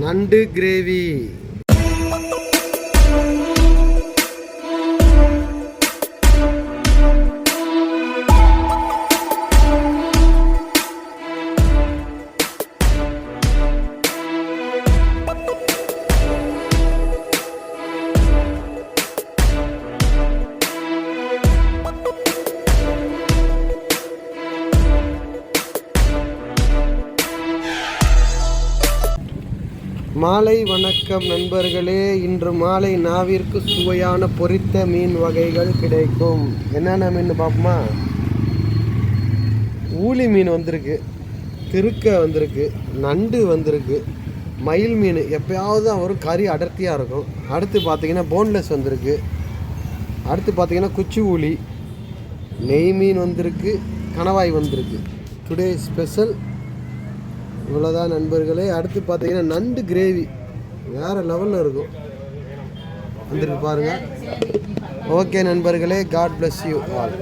நண்டு கிரேவி. மாலை வணக்கம் நண்பர்களே இன்று மாலை நாவிற்கு சுவையான பொரித்த மீன் வகைகள் கிடைக்கும். என்னென்ன மீன் பார்ப்போமா? ஊளி மீன் வந்திருக்கு திருக்க வந்திருக்கு நண்டு வந்திருக்கு மயில் மீன். எப்பயாவது தான் வரும் கறி அடர்த்தியாக இருக்கும். அடுத்து பார்த்தீங்கன்னா போன்லெஸ் வந்திருக்கு. அடுத்து பார்த்தீங்கன்னா குச்சி ஊளி நெய் மீன் வந்திருக்கு கணவாய் வந்திருக்கு. டுடே ஸ்பெஷல் இவ்வளோதான் நண்பர்களே. அடுத்து பார்த்தீங்கன்னா நண்டு கிரேவி வேறு லெவலில் இருக்கும். வந்துருக்கு பாருங்கள் ஓகே நண்பர்களே காட் பிளஸ் யூ ஆல்